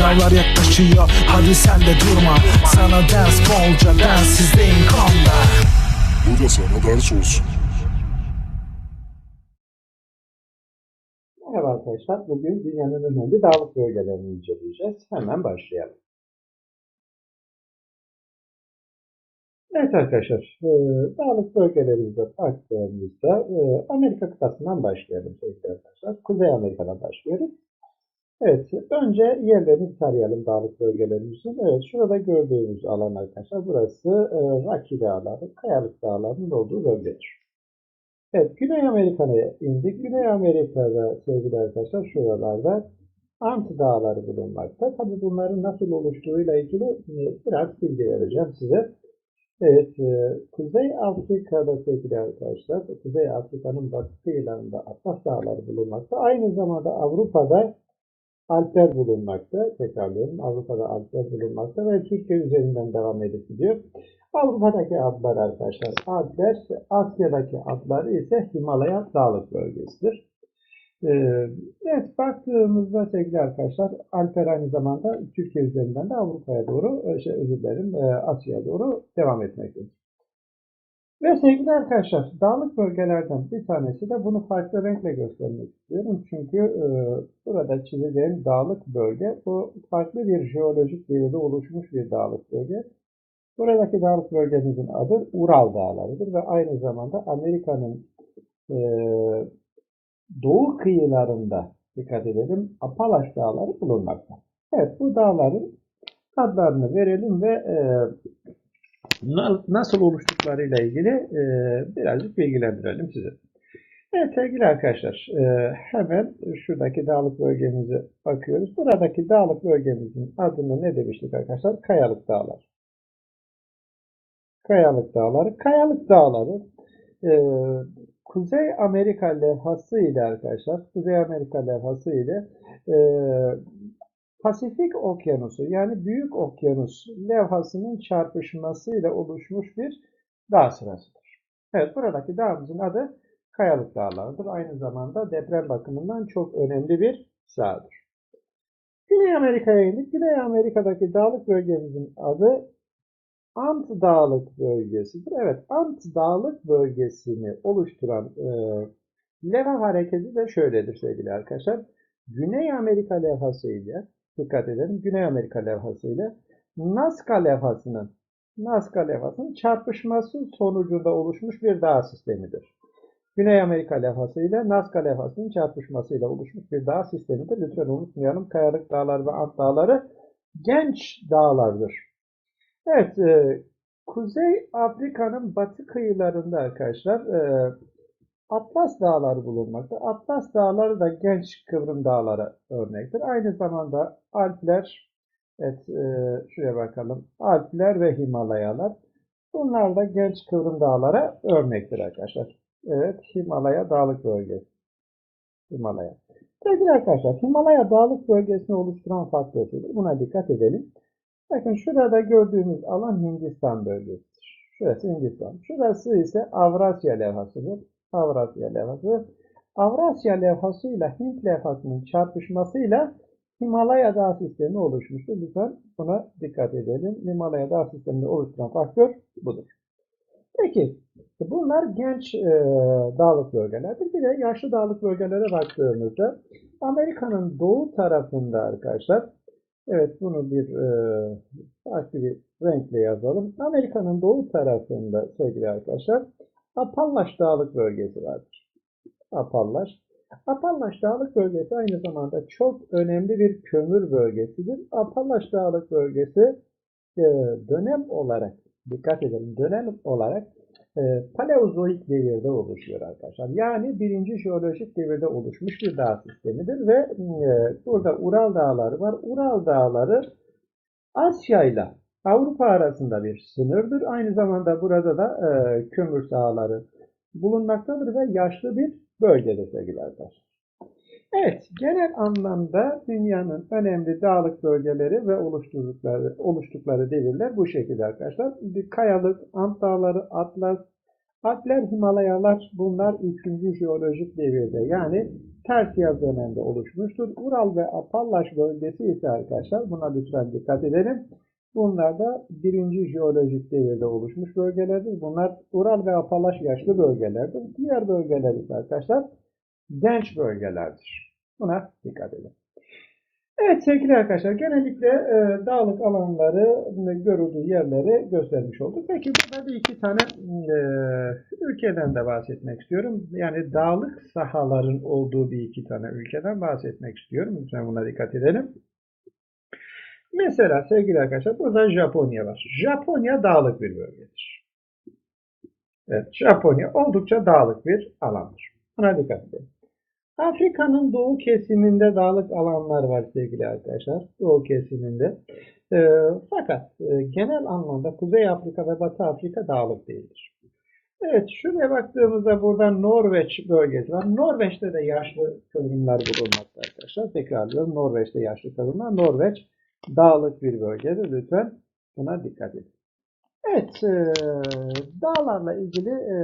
Sınavlar yaklaşıyor hadi sen de durma Sana ders bolca densizliğin konda Bu da sana ders olsun. Merhaba arkadaşlar. Bugün dünyanın önemli dağlık bölgelerini inceleyeceğiz. Hemen başlayalım. Evet arkadaşlar, e, dağlık bölgelerimize baktığımızda e, Amerika kıtasından başlayalım sevgili arkadaşlar. Kuzey Amerika'dan başlıyoruz. Evet, önce yerlerini tarayalım dağlık bölgelerimizin. Evet, şurada gördüğünüz alan arkadaşlar, burası e, Rocky Dağları, Kayalık Dağları'nın olduğu bölgedir. Evet, Güney Amerika'ya indik. Güney Amerika'da sevgili arkadaşlar şuralarda Ant Dağları bulunmakta. Tabi bunların nasıl oluştuğuyla ilgili e, biraz bilgi vereceğim size. Evet, e, Kuzey Afrika'da sevgili arkadaşlar, Kuzey Afrika'nın batı kıyılarında Atlas Dağları bulunmakta. Aynı zamanda Avrupa'da Alpler bulunmakta. Tekrarlıyorum, Avrupa'da Alpler bulunmakta ve Türkiye üzerinden devam edip gidiyor. Avrupa'daki adlar arkadaşlar Alpler, Asya'daki adları ise Himalaya Dağlık Bölgesidir. Ee, evet baktığımızda sevgili arkadaşlar Alper aynı zamanda Türkiye üzerinden de Avrupa'ya doğru, e, şey, özür dilerim e, Asya'ya doğru devam etmektedir. Ve sevgili arkadaşlar dağlık bölgelerden bir tanesi de bunu farklı renkle göstermek istiyorum. Çünkü e, burada çizeceğim dağlık bölge bu farklı bir jeolojik devirde oluşmuş bir dağlık bölge. Buradaki dağlık bölgemizin adı Ural Dağları'dır ve aynı zamanda Amerika'nın e, doğu kıyılarında dikkat edelim Apalaş Dağları bulunmakta. Evet bu dağların adlarını verelim ve e, nasıl oluştuklarıyla ilgili e, birazcık bilgilendirelim sizi. Evet sevgili arkadaşlar e, hemen şuradaki dağlık bölgemize bakıyoruz. Buradaki dağlık bölgemizin adını ne demiştik arkadaşlar? Kayalık Dağlar. Kayalık Dağları. Kayalık Dağları e, Kuzey Amerika levhası ile arkadaşlar, Kuzey Amerika levhası ile e, Pasifik Okyanusu yani Büyük Okyanus levhasının çarpışmasıyla oluşmuş bir dağ sırasıdır. Evet buradaki dağımızın adı Kayalık Dağları'dır. Aynı zamanda deprem bakımından çok önemli bir sahadır. Güney Amerika'ya indik. Güney Amerika'daki dağlık bölgemizin adı Ant Dağlık Bölgesi'dir. Evet, Ant Dağlık Bölgesi'ni oluşturan e, levha hareketi de şöyledir sevgili arkadaşlar. Güney Amerika levhası ile, dikkat edelim, Güney Amerika levhası ile Nazca levhasının Nazca levhasının çarpışması sonucunda oluşmuş bir dağ sistemidir. Güney Amerika levhası ile Nazca levhasının çarpışmasıyla oluşmuş bir dağ sistemidir. Lütfen unutmayalım. Kayalık dağlar ve Ant dağları genç dağlardır. Evet, e, Kuzey Afrika'nın batı kıyılarında arkadaşlar e, Atlas Dağları bulunmakta. Atlas Dağları da genç kıvrım dağlara örnektir. Aynı zamanda Alpler, evet e, şuraya bakalım, Alpler ve Himalayalar. Bunlar da genç kıvrım dağlara örnektir arkadaşlar. Evet, Himalaya dağlık bölgesi. Himalaya. Sevgili arkadaşlar, Himalaya dağlık bölgesini oluşturan faktörüdür. Buna dikkat edelim. Bakın şurada gördüğümüz alan Hindistan bölgesidir. Şurası Hindistan. Şurası ise Avrasya levhasıdır. Avrasya levhası. Avrasya levhası ile Hint levhasının çarpışmasıyla Himalaya dağ sistemi oluşmuştur. Lütfen buna dikkat edelim. Himalaya dağ sistemini oluşturan faktör budur. Peki bunlar genç e, dağlık bölgelerdir. Bir de yaşlı dağlık bölgelere baktığımızda Amerika'nın doğu tarafında arkadaşlar Evet bunu bir e, bir renkle yazalım. Amerika'nın doğu tarafında sevgili arkadaşlar Apallaş Dağlık Bölgesi vardır. Apallaş. Apallaş Dağlık Bölgesi aynı zamanda çok önemli bir kömür bölgesidir. Apallaş Dağlık Bölgesi e, dönem olarak dikkat edelim dönem olarak e, Paleozoik devirde oluşuyor arkadaşlar. Yani birinci jeolojik devirde oluşmuş bir dağ sistemidir ve e, burada Ural Dağları var. Ural Dağları Asya ile Avrupa arasında bir sınırdır. Aynı zamanda burada da e, kömür sahaları bulunmaktadır ve yaşlı bir bölgedir sevgili arkadaşlar. Evet, genel anlamda dünyanın önemli dağlık bölgeleri ve oluşturdukları, oluştukları devirler bu şekilde arkadaşlar. Bir kayalık, Ant Dağları, Atlas, Alpler, Himalayalar bunlar 3. jeolojik devirde yani Tersiyaz döneminde oluşmuştur. Ural ve Apallaş bölgesi ise arkadaşlar buna lütfen dikkat edelim. Bunlar da 1. jeolojik devirde oluşmuş bölgelerdir. Bunlar Ural ve Apallaş yaşlı bölgelerdir. Diğer bölgeler ise arkadaşlar genç bölgelerdir. Buna dikkat edin. Evet sevgili arkadaşlar genellikle e, dağlık alanları görüldüğü yerleri göstermiş olduk. Peki burada bir iki tane e, ülkeden de bahsetmek istiyorum. Yani dağlık sahaların olduğu bir iki tane ülkeden bahsetmek istiyorum. Lütfen buna dikkat edelim. Mesela sevgili arkadaşlar burada Japonya var. Japonya dağlık bir bölgedir. Evet, Japonya oldukça dağlık bir alandır. Buna dikkat edelim. Afrika'nın doğu kesiminde dağlık alanlar var sevgili arkadaşlar. Doğu kesiminde. Ee, fakat e, genel anlamda Kuzey Afrika ve Batı Afrika dağlık değildir. Evet şuraya baktığımızda burada Norveç bölgesi var. Norveç'te de yaşlı kıvrımlar bulunmakta arkadaşlar. Tekrarlıyorum Norveç'te yaşlı kıvrımlar. Norveç dağlık bir bölgedir. Lütfen buna dikkat edin. Evet, e, dağlarla ilgili e,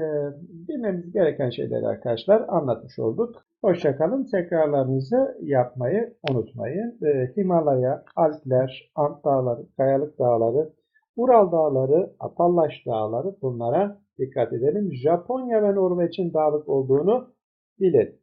bilmemiz gereken şeyleri arkadaşlar anlatmış olduk. Hoşçakalın. Tekrarlarınızı yapmayı unutmayın. E, Himalaya, Alpler, Ant Dağları, Kayalık Dağları, Ural Dağları, Apallaş Dağları bunlara dikkat edelim. Japonya ve Norveç'in dağlık olduğunu bilelim.